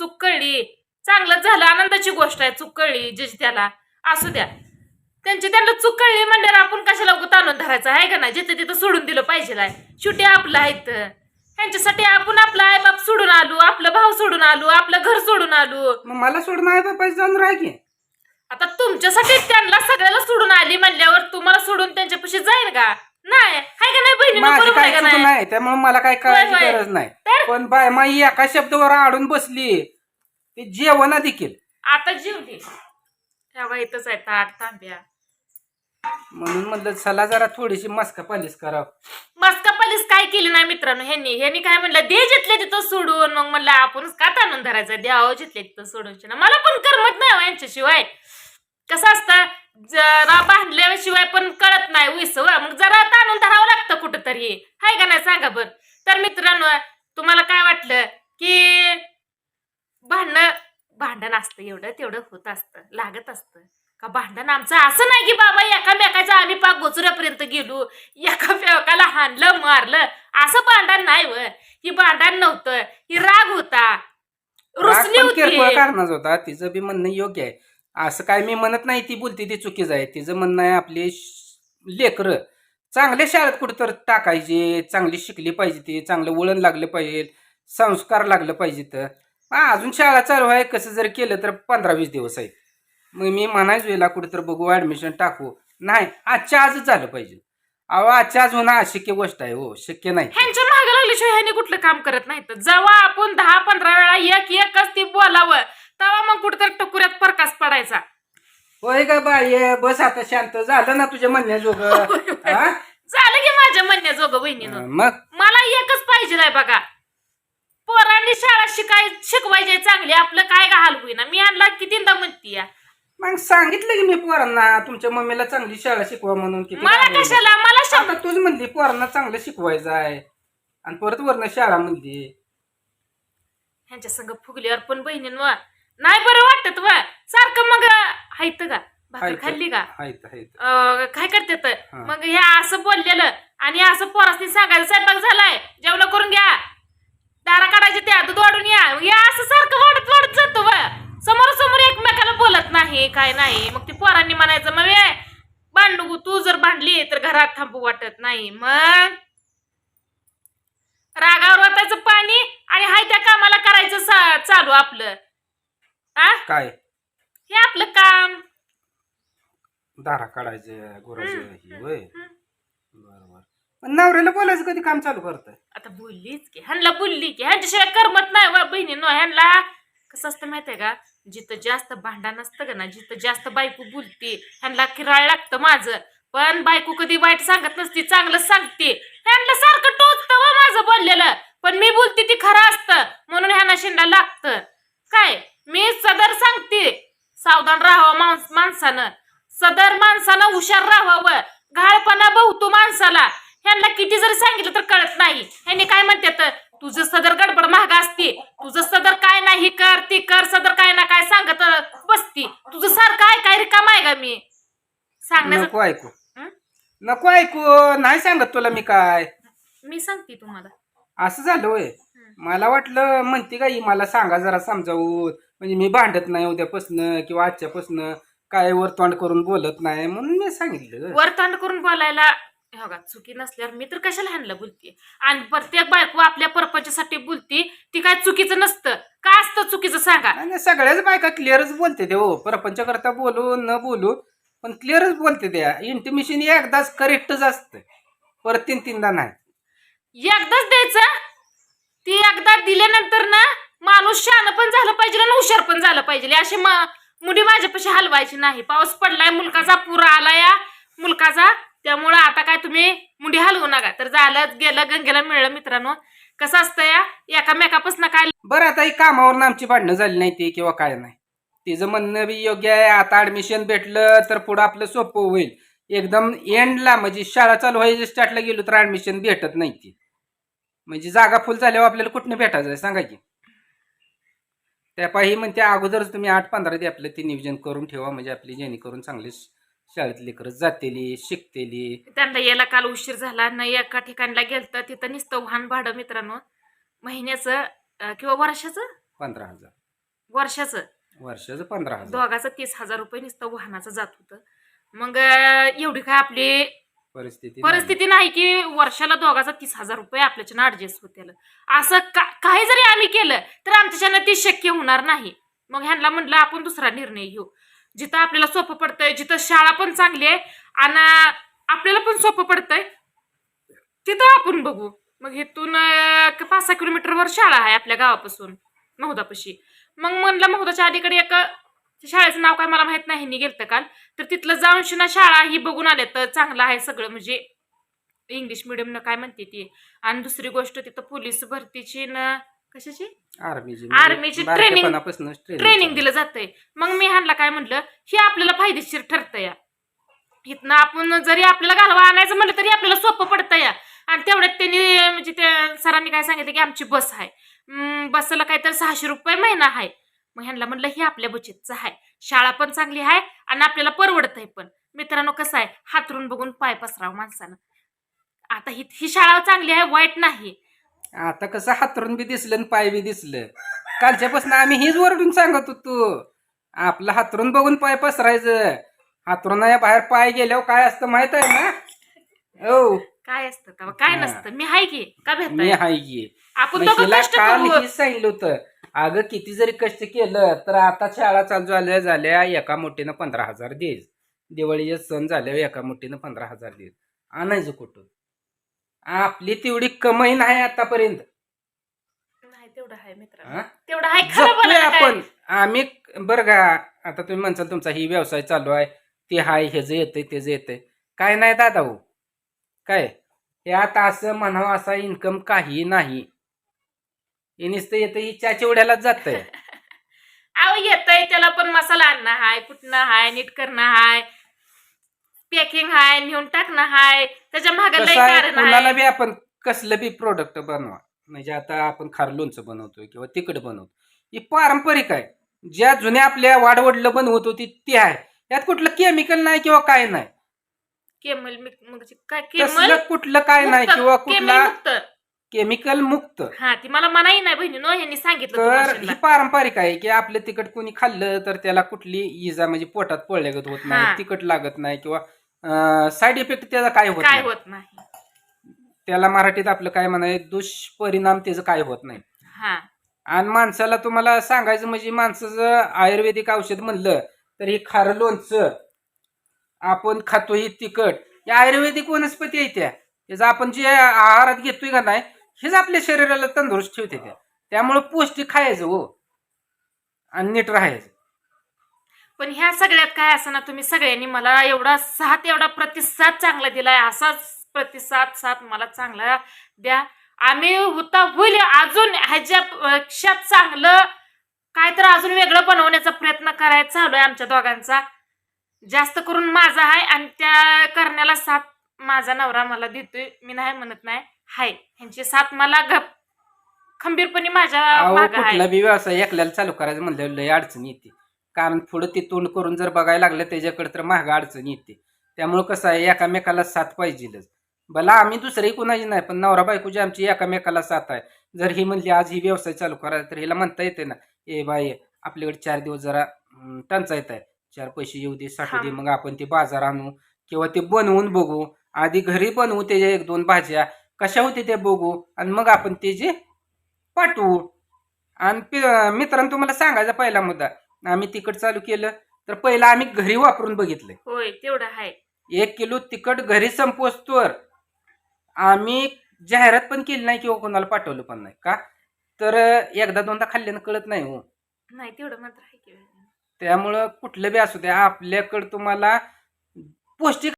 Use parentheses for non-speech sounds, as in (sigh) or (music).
चूक कळली चांगलंच झालं आनंदाची गोष्ट आहे चूक कळली जे त्याला असू द्या. त्यांची त्यांना चूक कळली म्हणल्यावर आपण कशाला उगाच आणून धरायचं? आहे का नाही? जिथं तिथं सोडून दिलं पाहिजे. शेवटी आपलं आहे तर ह्यांच्यासाठी आपण आपला आई बाप सोडून आलो आपलं भाऊ सोडून आलो आपलं घर सोडून आलो. मग मला सोडून आहे बापाची जाऊन राह की? आता तुमच्यासाठी त्यांना सगळ्याला सोडून आली म्हणल्यावर तुम्हाला सोडून त्यांच्यापाशी जाईल का? नाही हाय का नाही माझी बरोबर आहे काय का चूक नाही? नाही त्यामुळे मला काय होय, होय. गरज नाही. तर? पण बाय माई एका शब्दावर आडून बसली. ते जेवणा देखील. आता जीवली ठेवा इथंच आहे ताट तांब्या म्हणून म्हणलं चला जरा थोडीशी मस्का पालिश करावं. मस्का पालीस काय केली नाही मित्रांनो ह्यांनी. ह्यांनी काय म्हणलं दे जिथले तिथं सोडून. मग म्हणलं आपणच का ताणून धरायचं. द्यावं जिथले तिथं सोडून. मला पण करमत नाही हो यांच्याशिवाय. कसं असतं? जरा बांधल्याशिवाय पण कळत नाही उस मग जरा ताणून धरावं लागतं कुठंतरी. हाय का नाही? सांगा बर. तर मित्रांनो तुम्हाला काय वाटलं की भांडणं भांडण असतं एवढं तेवढं होत असतं लागत असतं. का भांडण आमचं असं नाही की बाबा एकामेकाच्या आम्ही पाक गोचुऱ्यापर्यंत गेलो एकामेकाला हाणलं मारलं. असं भांडण नाही व. ही भांडण नव्हतं. ही राग होता. रुसली होती. होता. तिचं बी म्हणणं योग्य आहे. असं काय मी म्हणत नाही ती बोलते ती चुकीचं आहे. तिचं म्हणणं आहे आपले लेकर. चांगल्या शाळेत कुठं तर टाकायचे चांगली शिकली पाहिजे ती चांगलं वळण लागलं पाहिजे संस्कार लागलं पाहिजे तर अजून शाळा चालू आहे कसं जर केलं तर पंधरा वीस दिवस आहे मग मी म्हणायचो याला कुठं तर बघू ऍडमिशन टाकू. नाही आजच्या आजच झालं पाहिजे. अहो आजच्या आज होणं अशक्य गोष्ट आहे हो शक्य नाही. ह्यांच्या मागे लागल्याशिवाय ह्याने कुठलं काम करत नाही तर जेव्हा आपण दहा पंधरा वेळा एक एकच ती बोलावं तेव्हा मग कुठेतरी टकुऱ्यात प्रकाश पडायचा होय का बाई बस आता शांत. झालं ना तुझ्या म्हणण्याजोग? हा? झालं की माझ्या म्हणण्याजोगं बहिणीनं मग? मला एकच पाहिजे आहे बघा. पोरांनी शाळा शिकाय शिकवायची चांगली. आपलं काय का हाल होईना. मी आणला कितींदा म्हणतीय? मग सांगितलं की मी पोरांना तुमच्या मम्मीला चांगली शाळा शिकवा म्हणून. किती मला रागवलं. कशाला? मला शब्द आता तूच म्हणली पोरांना चांगलं शिकवायचं आहे. आणि परत वरनं शाळा म्हणली. ह्यांच्या संग फुगल्यावर पण बहिणींवर. नाही बरं वाटत व. सारखं मग हायत का? भाकर हायत. खाल्ली का? अं, काय करते तर? हा. मग हे असं बोललेलं आणि असं पोरासनी सांगायचं स्वयंपाक झालाय जेवण करून घ्या. दारा काढायचे त्या दूध वाढून या. या असं सारखं वाढत वाढत जातो समोर समोर एकमेकाला बोलत नाही काय नाही. मग ती पोरांनी म्हणायचं मग ए, भांडू तू जर भांडली तर घरात थांबू वाटत नाही. मग रागावर वाटायचं पाणी आणि हाय त्या कामाला करायचं सा- चालू आपलं. आ? काय? हे आपलं काम. दारा काढायचं गुराचं ही होय. बरोबर. पण नवऱ्याला बोलायचं कधी काम चालू करताय? आता बोललीच की ह्यांना बोलली की ह्यांच्याशिवाय करमत नाही वा बहिणीनो ह्यांना कसं असतं माहितीये का? जिथं जास्त भांडण असतं का ना जिथं जास्त बायको बोलते ह्यांना किराळ लागतं माझं. पण बायको कधी वाईट सांगत नसती चांगलं सांगते. ह्यांना सारखं टोचतं वा माझं बोललेलं. पण मी बोलते ती खरं असतं म्हणून ह्यांना शेंडा लागतं काय मी सदर सांगते सावधान राहावं माणस माणसानं. सदर माणसानं हुशार राहावं. घाळपणा बहुतो माणसाला. ह्यांना किती जरी सांगितलं तर कळत नाही. ह्यांनी काय म्हणतात? तुझं सदर गडबड महाग असते. तुझं सदर काय नाही कर ती कर सदर काय ना काय सांगत बसती. तुझं सारखं आहे काय रिकाम आहे का मी? सांगण्याचं नको ऐकू. हं? नको ऐकू. नाही सांगत तुला मी काय. मी सांगते तुम्हाला. असं झालं होय. मला वाटलं म्हणते का ही मला सांगा जरा समजावून. म्हणजे मी भांडत नाही उद्यापासनं किंवा आजच्यापासनं काय वर तोंड करून बोलत नाही म्हणून मी सांगितलं वरतोंड करून बोलायला हे बघा चुकी नसल्यावर मी तर कशाला ह्यांना बोलते? आणि प्रत्येक बायको आपल्या परपंचासाठी बोलती ती काय चुकीचं नसतं. काय असतं चुकीचं सांगा? सगळ्याच बायका क्लिअरच बोलते ते हो. परपंच करता बोलू न बोलू पण क्लिअरच बोलते त्या. इंटिमेशन एकदाच करेक्टच असतं. परत तीन तीनदा नाही. एकदाच द्यायचं. ती एकदा दिल्यानंतर ना माणूस शान पण झालं पाहिजे आणि हुशार पण झालं पाहिजे. अशी मुली माझ्यापाशी हलवायची नाही. पाऊस पडलाय मुलकाचा पूर आला या मुलकाचा त्यामुळं आता काय तुम्ही मुंडी हलवू नका. तर झालं गेलं गंगेला मिळलं मित्रांनो. कसं असतं या? एकामेकापासून काय बरं आता ही कामावरून आमची भांडणं झाली नाही ती किंवा काय नाही. तिचं म्हणणं बी योग्य आहे. आता ऍडमिशन भेटलं तर पुढं आपलं सोपं होईल. एकदम एंडला म्हणजे शाळा चालू व्हायची स्टार्टला गेलो तर ऍडमिशन भेटत नाही ती. म्हणजे जागा फुल झाल्यावर आपल्याला कुठनं भेटायचं आहे? सांगा की. त्यापाही म्हणते अगोदरच तुम्ही आठ पंधरा दे आपलं ते नियोजन करून ठेवा म्हणजे आपली जेणेकरून चांगली शाळेत लेकरं जातेली शिकतेली. त्यांना यायला काल उशीर झाला न एका ठिकाणला गेलत तिथं नुसतं वाहन भाडं मित्रांनो. महिन्याचं अं, किंवा वर्षाचं? पंधरा हजार. वर्षाचं. वर्षाचं पंधरा हजार. दोघाचं तीस हजार रुपये नुसतं वाहनाचं जात होतं. मग अं, एवढी काय आपली परिस्थिती परिस्थिती नाही की वर्षाला दोघाचा तीस हजार रुपये आपल्याच्यानं ऍडजस्ट होतील असं का- काही जरी आम्ही केलं तर आमच्याच्यानं ते शक्य होणार नाही. मग ह्यांना म्हणलं आपण दुसरा निर्णय घेऊ. जिथं आपल्याला सोपं पडतंय जिथं शाळा पण चांगली आहे आणि आपल्याला पण सोपं पडतंय तिथं आपण बघू. मग इथून अं, पाच सहा किलोमीटरवर शाळा आहे आपल्या गावापासून महुदापाशी. मग म्हणलं महुदाच्या अलीकडे एक शाळेचं नाव काय मला माहीत नाही ह्यांनी गेलतं काल. तर तिथलं जाऊन शिना शाळा ही बघून आले तर चांगलं आहे सगळं. म्हणजे इंग्लिश मिडियमनं काय म्हणते ती. आणि दुसरी गोष्ट तिथं पोलीस भरतीची न कशाची? आर्मीची आर्मीची ट्रेनिंग ट्रेनिंग दिलं जातंय. मग मी ह्यांना काय म्हणलं हे आपल्याला फायदेशीर ठरतं या. इथनं आपण जरी आपल्याला घालवा आणायचं म्हणलं तरी आपल्याला सोपं पडतं या. आणि तेवढ्यात त्यांनी म्हणजे त्या सरांनी काय सांगितलं की आमची बस आहे. बसला काहीतरी सहाशे रुपये महिना आहे. मग ह्यांना म्हणलं हे आपल्या बचतचं आहे शाळा पण चांगली आहे आणि आपल्याला परवडत आहे पण. मित्रांनो कसं आहे? हातरून बघून पाय पसराव माणसानं. आता ही ही शाळा चांगली आहे वाईट नाही. आता कसं हातरून बी दिसलं आणि पाय बी दिसलं. कालच्यापासून आम्ही हेच वरडून सांगत होतो. आपलं हातरून बघून पाय पसरायचं. हातरून या बाहेर पाय गेल्यावर काय असतं माहीत आहे ना? ओ काय असतं काय हा. नसतं. मी आहे की? का मी भेटताय हाय की. आपण दोघं काल हेच सांगितलं होतं. अगं किती जरी कष्ट केलं तर आता शाळा चालू झाल्या झाल्या एका मोठीनं पंधरा हजार देईल दिवाळीचे सण झाल्यावर एका मोठीनं पंधरा हजार देईल आणायचं कुठून आपली तेवढी कमाई नाही आतापर्यंत. नाही तेवढं आहे मित्र हा? तेवढं आहे खरं जपलोय बोलायला काय? आपण. आम्ही बरं का आता तुम्ही म्हणसाल तुमचा ही व्यवसाय चालू आहे. ते हाय ह्याचं येतंय त्याचं येतंय. काय नाही दादा हो. काय? यात असं म्हणावं असा इन्कम काही नाही. हे नुसतं येतं ही चाचिवड्यालाच जातंय. (laughs) अहो येतंय त्याला पण मसाला आणणं हाय कुठनं हाय नीट करणं हाय पॅकिंग हाय नेऊन टाकणं हाय त्याच्यामागे लय कसं आहे कारण कोणाला आहे बी आपण कसलं बी प्रोडक्ट बनवा. म्हणजे आता आपण खार लोणचं बनवतोय किंवा तिकड बनवतो ही पारंपरिक आहे. ज्या जुन्या आपल्या वाडवडलं बनवत होती ती आहे. यात कुठलं केमिकल नाही किंवा काय नाही. केमल म्हणजे काय केमल तसलं कुठलं काय नाही मुक्त, किंवा केमिल कुठला मुक्त. केमिकल मुक्त. हा ती मला मनाही नाही बहिणीनो यांनी सांगितलं तर तुम्हाला. ही पारंपरिक आहे की आपलं तिकट कोणी खाल्लं तर त्याला कुठली इजा म्हणजे पोटात पडल्यागत होत हा. नाही तिकट लागत नाही किंवा साईड इफेक्ट त्याचा काय होत काय नाही? होत नाही. त्याला मराठीत आपलं काय म्हणाय दुष्परिणाम त्याचं काय होत नाही. हा. आणि माणसाला तुम्हाला सांगायचं म्हणजे माणसाचं आयुर्वेदिक औषध म्हणलं तर हे खारं लोणचं आपण खातो ही तिखट. या आयुर्वेदिक वनस्पती आहे त्या. त्याचं आपण जे आहारात घेतोय का नाही हेच आपल्या शरीराला तंदुरुस्त ठेवते त्या त्यामुळं पौष्टिक खायचं हो. आणि नीट राहायचं. पण ह्या सगळ्यात काय असं ना तुम्ही सगळ्यांनी मला एवढा साथ एवढा प्रतिसाद चांगला दिलाय. असाच प्रतिसाद साथ मला चांगला द्या. आम्ही होता होईल अजून ह्याच्यापेक्षा चांगलं. काय तर अजून वेगळं बनवण्याचा प्रयत्न करायचा चालू आहे आमच्या दोघांचा. जास्त करून माझा आहे आणि त्या करण्याला साथ माझा नवरा मला देतोय. मी नाही म्हणत नाही. हाय ह्यांची साथ मला ग खंबीरपणे माझ्या अहो मागं कुठला आहे बी व्यवसाय एकल्याला चालू करायचं म्हणल्यावर लय अडचण येते. कारण पुढं ते तोंड करून जर बघायला लागलं त्याच्याकडे तर महाग अडचण येते. त्यामुळं कसं आहे एकामेकाला साथ पाहिजेलच. भला आम्ही दुसरी कुणाची नाही पण नवरा बायकोची आमची एकामेकाला साथ आहे. जर ही म्हणली आज ही व्यवसाय चालू करायचा तर हिला म्हणता येते ना ए बाई आपल्याकडे चार दिवस जरा अं, टंचायत आहे. चार पैसे येऊ दे साठू दे हा. मग आपण ते बाजार आणू किंवा ते बनवून बघू. आधी घरी बनवू त्याच्या एक दोन भाज्या कशा होते ते बघू आणि मग आपण ते जे पाठवू. आणि मित्रांनो तुम्हाला सांगायचा पहिला मुद्दा. आम्ही तिकट चालू केलं तर पहिला आम्ही घरी वापरून बघितलंय. होय तेवढं आहे एक किलो तिखट घरी संपोचतोवर आम्ही जाहिरात पण केली नाही किंवा कोणाला पाठवलं पण नाही का? तर एकदा दोनदा खाल्ल्यानं कळत नाही हो. नाही तेवढं मात्र त्यामुळं कुठलं बी असू द्या आपल्याकडं तुम्हाला पौष्टिक